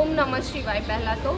ઓમ નમઃ શિવાય પહેલાં તો.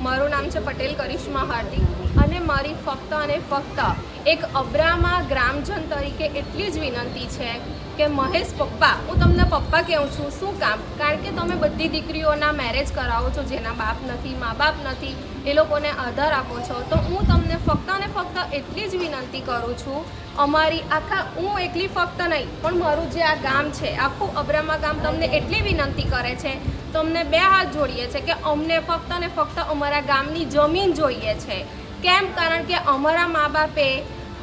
મારું નામ છે પટેલ કરિશ્મા હાર્દિક. અને મારી ફક્ત અને ફક્ત એક અબ્રામા ગ્રામજન તરીકે એટલી જ વિનંતી છે કે મહેશ પપ્પા, હું તમને પપ્પા કહું છું, શું કામ? કારણ કે તમે બધી દીકરીઓના મેરેજ કરાવો છો, જેના બાપ નથી, મા બાપ નથી, એ લોકોને આધાર આપો છો, તો હું તમને ફક્ત અને ફક્ત એટલી જ વિનંતી કરું છું, અમારી આખા, હું એકલી ફક્ત નહીં, પણ મારું જે આ ગામ છે, આખું અબ્રામા ગામ તમને એટલી વિનંતી કરે છે, તમને બે હાથ જોડીએ છે કે અમને ફક્ત અને ફક્ત અમારા ગામની જમીન જોઈએ છે. કેમ? કારણ કે અમારા મા બાપે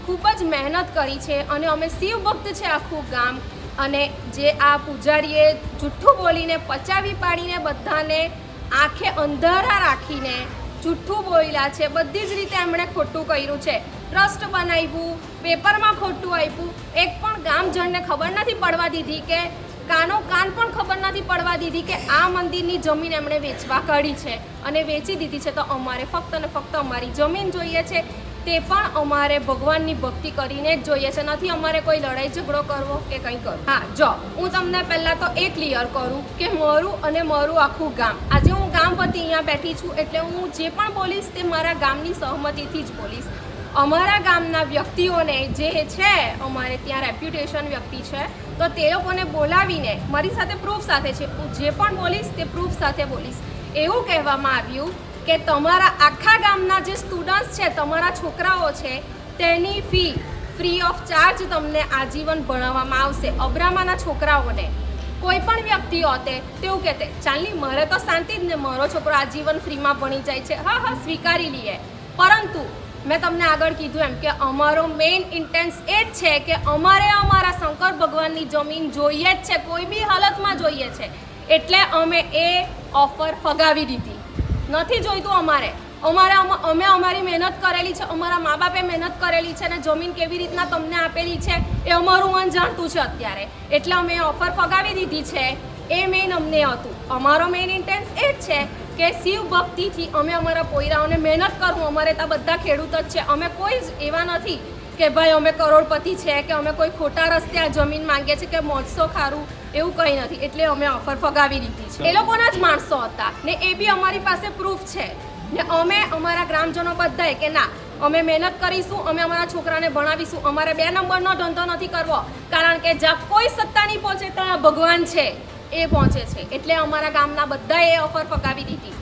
ખૂબ જ મહેનત કરી છે અને અમે શિવ ભક્ત છે આખું ગામ. અને જે આ પૂજારીએ જુઠ્ઠું બોલીને પચાવી પાડીને બધાને આંખે અંધારા રાખીને જુઠ્ઠું બોલ્યા છે. બધી જ રીતે એમણે ખોટું કર્યું છે. ટ્રસ્ટ બનાવ્યું, પેપરમાં ખોટું આપ્યું. એક પણ ગામજણને ખબર નથી પડવા દીધી કે કાનો કાન પણ ખબર નથી પડવા દીધી કે આ મંદિરની જમીન એમણે વેચવા કાઢી છે. અને વેચી દીધી છે તો અમારે ફક્ત અને ફક્ત અમારી જમીન જોઈએ છે. તે પણ અમારે ભગવાનની ભક્તિ કરીને જ જોઈએ છે. નથી અમારે કોઈ લડાઈ ઝઘડો કરવો કે કંઈ કરવું. હા, જો, હું તમને પહેલાં તો એ ક્લિયર કરું કે મારું અને મારું આખું ગામ, આજે હું ગામ પરથી અહીંયા બેઠી છું એટલે હું જે પણ બોલીશ તે મારા ગામની સહમતિથી જ બોલીશ. અમારા ગામના વ્યક્તિઓને જે છે, અમારે ત્યાં રેપ્યુટેશન વ્યક્તિ છે, તો તે લોકોને બોલાવીને મારી સાથે પ્રૂફ સાથે છે. હું જે પણ બોલીશ તે પ્રૂફ સાથે બોલીશ. એવું કહેવામાં આવ્યું કે તમારા આખા ગામના જે સ્ટુડન્ટ્સ છે, તમારા છોકરાઓ છે, તેની ફી ફ્રી ઓફ ચાર્જ તમને આજીવન ભણાવવામાં આવશે. અબ્રામાના છોકરાઓને. કોઈ પણ વ્યક્તિ હોતે તેવું કહેતે, ચાલની, મારે તો શાંતિ જ ને, મારો છોકરો આજીવન ફ્રીમાં ભણી જાય છે. હા હા, સ્વીકારી લઈએ પરંતુ મેં તમને આગળ કીધું એમ કે અમારો મેઇન ઇન્ટેન્સ એ જ છે કે અમારે અમારા શંકર ભગવાનની જમીન જોઈએ જ છે, કોઈ બી હાલતમાં જોઈએ છે. એટલે અમે એ ઓફર ફગાવી દીધી. નથી જોઈતું અમારે. અમારે અમે અમારી મહેનત કરેલી છે, અમારા મા બાપે મહેનત કરેલી છે અને જમીન કેવી રીતના તમને આપેલી છે એ અમારું મન જાણતું છે અત્યારે. એટલે અમે ઓફર ફગાવી દીધી છે. એ મેઇન અમને હતું. અમારો મેઇન ઇન્ટેન્સ એ જ છે કે શિવ ભક્તિથી અમે અમારા પોયરાઓને મહેનત કરવું, અમારે ત્યાં બધા ખેડૂત જ છે. અમે કોઈ જ એવા નથી કે ભાઈ અમે કરોડપતિ છે કે અમે કોઈ ખોટા રસ્તે આ જમીન માંગીએ છીએ કે મોજસો ખારું, એવું કંઈ નથી. એટલે અમે ઓફર ફગાવી દીધી છે. એ લોકોના જ માણસો હતા ને એ બી અમારી પાસે પ્રૂફ છે. ને અમે અમારા ગ્રામજનો બધાએ કે ના, અમે મહેનત કરીશું, અમે અમારા છોકરાને ભણાવીશું. અમારે બે નંબરનો ધંધો નથી કરવો. કારણ કે જ્યાં કોઈ સત્તા નહીં પહોંચે ત્યાં ભગવાન છે. એ પહોંચે છે. એટલે અમારા ગામના બધાએ ઓફર ફગાવી દીધી.